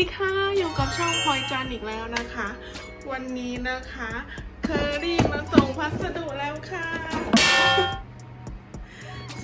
สวัสดีค่ะอยู่กับช่องพลอยจันอีกแล้วนะคะ วันนี้นะคะเคอรี่มาส่งพัสดุแล้วค่ะ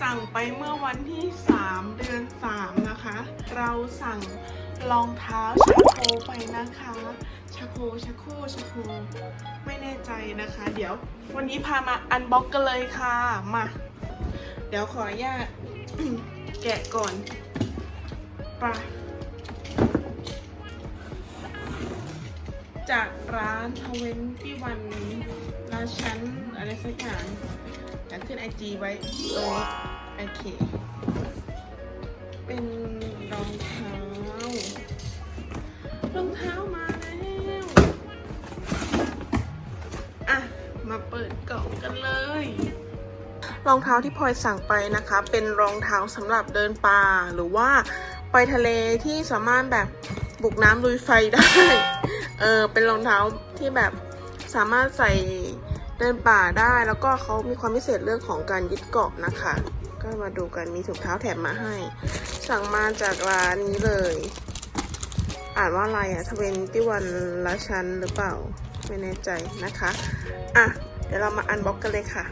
สั่งไปเมื่อวันที่ 3 เดือน 3 นะคะ เราสั่งรองเท้าชาโคไปนะคะชาโคชาโคชาโคไม่แน่ใจนะคะ เดี๋ยววันนี้พามาอันบ็อกกันเลยค่ะมาเดี๋ยวขออนุญาตแกะก่อนไป จากร้านทเวนตี้วันร้านชั้นอะไรสักอย่างอยากขึ้นไอจีไว้ตรงนี้โอเค เป็นรองเท้ารองเท้ามาแล้วอะ มาเปิดกล่องกันเลย รองเท้าที่พลอยสั่งไปนะคะ เป็นรองเท้าสำหรับเดินป่าหรือว่าไปทะเลที่สามารถแบบบุกน้ำลุยไฟได้ เออเป็นรองเท้าที่แบบสามารถใส่เดินป่าได้แล้วก็เขามีความพิเศษเรื่องของการยึดเกาะนะคะ ก็มาดูกันมีถุงเท้าแถมมาให้ สั่งมาจากร้านนี้เลย อ่านว่าอะไรอะทเวนตี้วันละชันหรือเปล่า ไม่แน่ใจนะคะ อะ เดี๋ยวเรามาอันบ็อกกันเลยค่ะ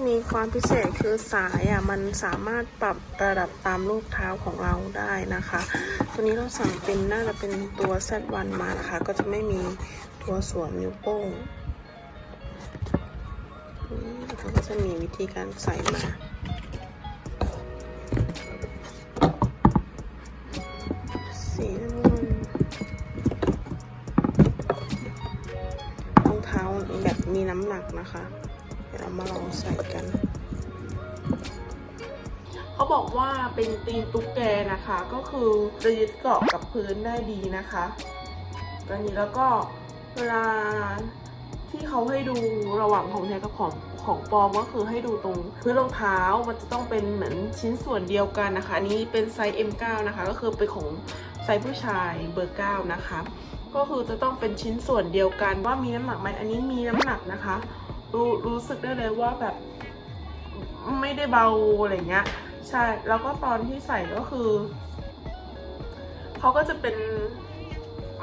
จะมีความพิเศษคือสายอะมันสามารถปรับระดับตามรูปเท้าของเราได้นะคะ ตัวนี้เราสั่งเป็นน่าจะเป็นตัวเซตวันมานะคะ ก็จะไม่มีตัวสวมนิ้วโป้งนี่เขาก็จะมีวิธีการใส่มาสีน้ำเงินรองเท้าแบบมีน้ำหนักนะคะ ยวเรามาลองใส่กัน เขาบอกว่าเป็นตีนตุ๊กแกนะคะ ก็คือจะยึดเกาะกับพื้นได้ดีนะคะตอนนี้แล้วก็เวลาที่เขาให้ดูระหว่างของแท้กับของของปลอมก็คือให้ดูตรงพื้นรองเท้ามันจะต้องเป็นเหมือนชิ้นส่วนเดียวกันนะคะอันนี้เป็นไซส์ M9 นะคะ ก็คือเป็นของไซส์ผู้ชายเบอร์ 9 นะคะ ก็คือจะต้องเป็นชิ้นส่วนเดียวกันว่ามีน้ำหนักไหมอันนี้มีน้ำหนักนะคะ รู้รู้สึกได้เลยว่าแบบไม่ได้เบาอะไรเงี้ย ใช่ แล้วก็ตอนที่ใส่ก็คือเขาก็จะเป็น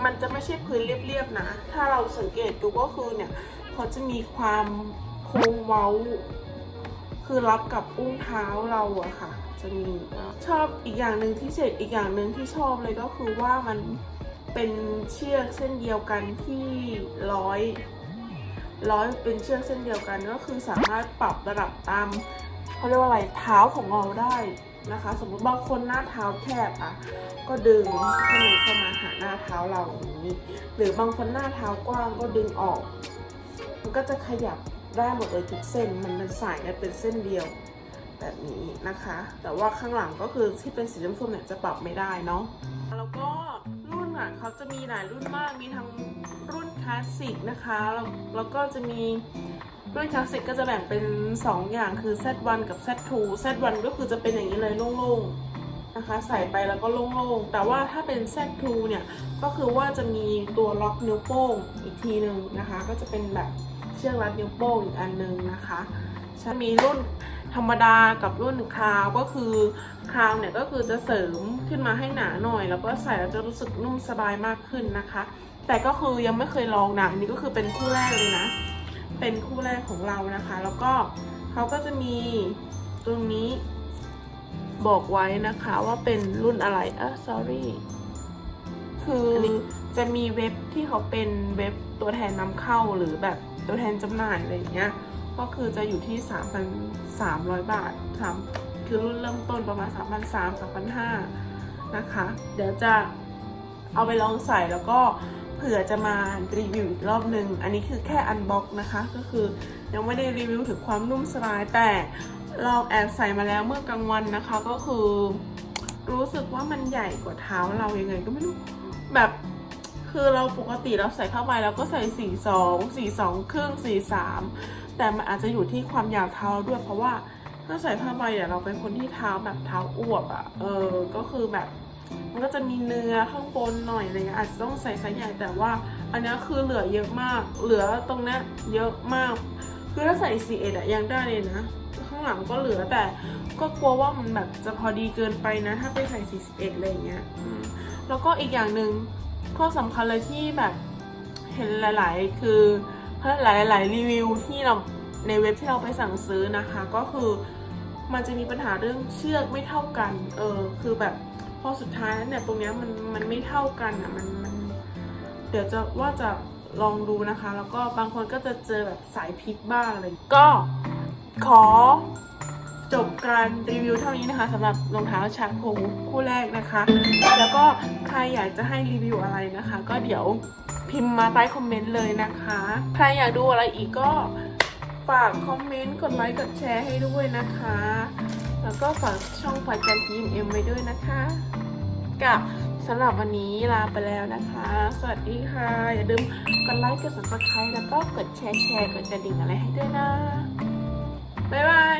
มันจะไม่ใช่พื้นเรียบๆนะ ถ้าเราสังเกตดูก็คือเนี่ยเขาจะมีความโค้งเว้า คือรับกับอุ้งเท้าเราอะค่ะ จะมีชอบอีกอย่างหนึ่งที่เศษอีกอย่างหนึ่งที่ชอบเลยก็คือว่ามันเป็นเชือกเส้นเดียวกันที่ร้อย ร้อยเป็นเชือกเส้นเดียวกันก็คือสามารถปรับระดับตามเขาเรียกว่าอะไรเท้าของเราได้นะคะ สมมติบางคนหน้าเท้าแคบอะก็ดึงให้มันเข้ามาหาหน้าเท้าเราอย่างนี้ หรือบางคนหน้าเท้ากว้างก็ดึงออก มันก็จะขยับได้หมดเลยทุกเส้นมันมันสายกันเป็นเส้นเดียวแบบนี้นะคะ แต่ว่าข้างหลังก็คือที่เป็นสีส้มๆเนี่ยจะปรับไม่ได้เนาะแล้วก็รุ่นอะเขาจะมีหลายรุ่นมากมีทั้ง คลาสสิกนะคะแล้วแล้วก็จะมีรุ่นคลาสสิกก็จะแบ่งเป็น 2 อย่างคือ Z1 กับ Z2 Z1 ก็คือจะเป็นอย่างนี้เลยโล่งๆนะคะ ใส่ไปแล้วก็โล่งๆ แต่ว่าถ้าเป็น Z2 เนี่ยก็คือว่าจะมีตัวล็อกนิ้วโป้งอีกทีหนึ่งนะคะ ก็จะเป็นแบบเชือกรัดนิ้วโป้งอีกอันหนึงนะคะจะมีรุ่น ธรรมดากับรุ่นคราวก็คือคราวเนี่ยก็คือจะเสริมขึ้นมาให้หนาหน่อย แล้วก็ใส่แล้วจะรู้สึกนุ่มสบายมากขึ้นนะคะ แต่ก็คือยังไม่เคยลองนะอันนี้ก็คือเป็นคู่แรกเลยนะ เป็นคู่แรกของเรานะคะ แล้วก็เขาก็จะมีตรงนี้บอกไว้นะคะว่าเป็นรุ่นอะไรเอะ sorry คือจะมีเว็บที่เขาเป็นเว็บตัวแทนนำเข้าหรือแบบตัวแทนจำหน่ายอะไรอย่างเงี้ย ก็คือจะอยู่ที่ 3,300 บาทสามคือรุ่นเริ่มต้นประมาณ 3,300 3,500 นะคะ เดี๋ยวจะเอาไปลองใส่แล้วก็เผื่อจะมารีวิวอีกรอบหนึ่งอันนี้คือแค่อันบ็อกนะคะ ก็คือยังไม่ได้รีวิวถึงความนุ่มสบายแต่ลองแอบใส่มาแล้วเมื่อกลางวันนะคะก็คือ รู้สึกว่ามันใหญ่กว่าเท้าเรายังไงก็ไม่รู้แบบ คือเราปกติเราใส่ผ้าใบเราก็ใส่4 2 4 2 ครึ่ง 4 3 แต่มันอาจจะอยู่ที่ความยาวเท้าด้วย เพราะว่าถ้าใส่ผ้าใบอะเราเป็นคนที่เท้าแบบเท้าอวบอะ เออ ก็คือแบบมันก็จะมีเนื้อข้างบนหน่อยอะไรเงี้ยอาจจะต้องใส่ไซส์ใหญ่แต่ว่า อันนี้คือเหลือเยอะมาก เหลือตรงนี้เยอะมาก คือถ้าใส่4 1อะยังได้เลยนะ ข้างหลังก็เหลือแต่ก็กลัวว่ามันแบบจะพอดีเกินไปนะ ถ้าไปใส่41อะไรอย่างเงี้ยแล้วก็อีกอย่างหนึ่ง ข้อสำคัญเลยที่แบบเห็นหลาย ๆ คือหลาย ๆ รีวิวที่เราในเว็บที่เราไปสั่งซื้อนะคะ ก็คือมันจะมีปัญหาเรื่องเชือกไม่เท่ากัน เออ คือแบบพอสุดท้ายแล้วเนี่ยตรงเนี้ยมันมันไม่เท่ากันอะมันมัน เดี๋ยวจะว่าจะลองดูนะคะ แล้วก็บางคนก็จะเจอแบบสายพลิกบ้างอะไรก็ขอ จบการรีวิวเท่านี้นะคะสำหรับรองเท้าชาโคคู่แรกนะคะ แล้วก็ใครอยากจะให้รีวิวอะไรนะคะ ก็เดี๋ยวพิมพ์มาใต้คอมเมนต์เลยนะคะ ใครอยากดูอะไรอีกก็ฝากคอมเมนต์กดไลค์กดแชร์ให้ด้วยนะคะ แล้วก็ฝากช่องฝันกันทีมเอ็มไว้ด้วยนะคะกับสำหรับวันนี้ลาไปแล้วนะคะ สวัสดีค่ะ อย่าลืมกดไลค์กด subscribe แล้วก็กดแชร์แชร์กดกระดิ่งอะไรให้ด้วยนะ บ๊ายบาย